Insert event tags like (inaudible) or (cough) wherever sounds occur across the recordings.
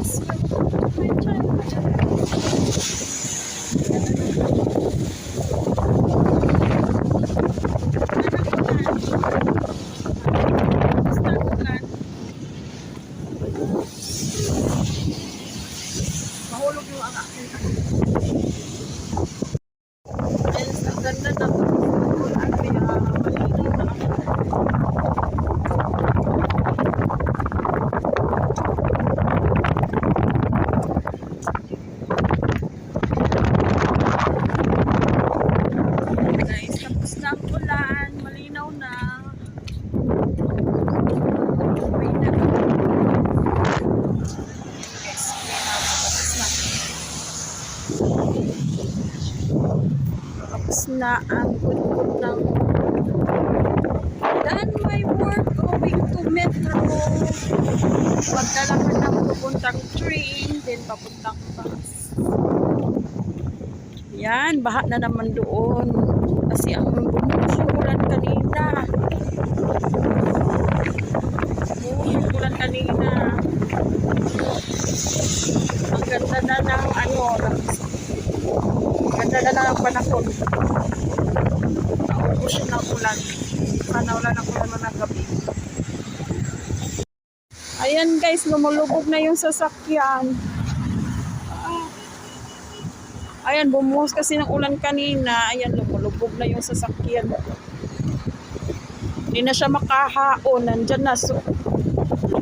guys. Mahulog yung ang akin. Ayun, ang ganda na. Ang kaya, malinaw na ako. Guys, tapos na ang ulan. Malinaw na. Wait na. Yes, tapos na ang good ng done my work going to metro. Pagdala ka ng pupuntang train then papuntang bus. Yan baha na naman doon. Kasi ang bumuhos yung ulan kanina bumuhos yung ulan kanina ang ganda na ng ano ng Ganda na lang ang panahon. Naubos yung ng ulan. Sana wala na ulan ng gabi. Ayan guys, lumulubog na yung sasakyan. Ayan, bumuhos kasi ng ulan kanina. Ayan, lumulubog na yung sasakyan. Hindi na siya makahaon. Nandyan na. So,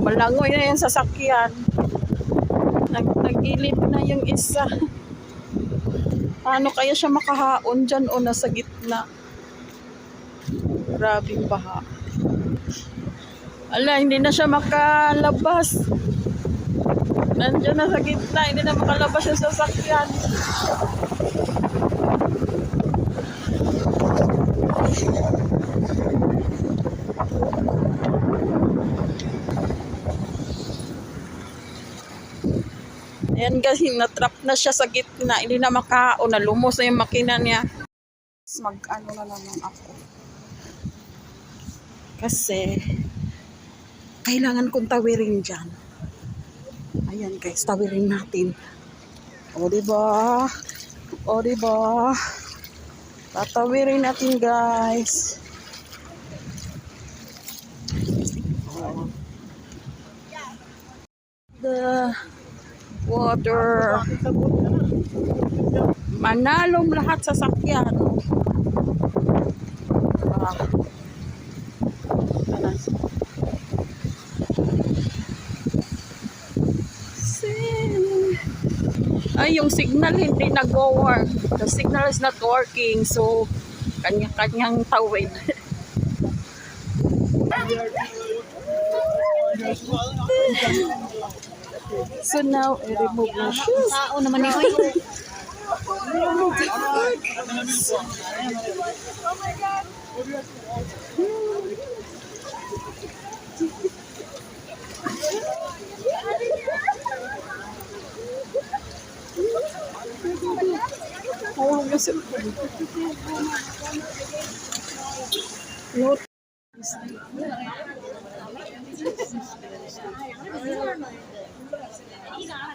malangoy na yung sasakyan. Nag nagilid na yung isa. Paano kaya siya makahaon dyan o nasa gitna? Grabing baha. Ala, hindi na siya makalabas. Nandiyan na sa gitna, hindi na makalabas yung sasakyan. Ayan guys, natrap na siya sa gitna. Hindi na makaon. Nalumos na yung makina niya. Mag-ano na naman ako. Kasi, kailangan kong tawirin dyan. Ayan guys, tawirin natin. O diba? O diba? Tatawirin natin guys. O. The water. Manalong lahat sa sakyan. Ah. Ay, yung signal hindi nag-work. The signal is not working. So, kanya-kanyang tawid. (laughs) (laughs) so now, I remove my shoes. Tao naman ni Hoy. Hawak na cellphone. ഇതാണ്.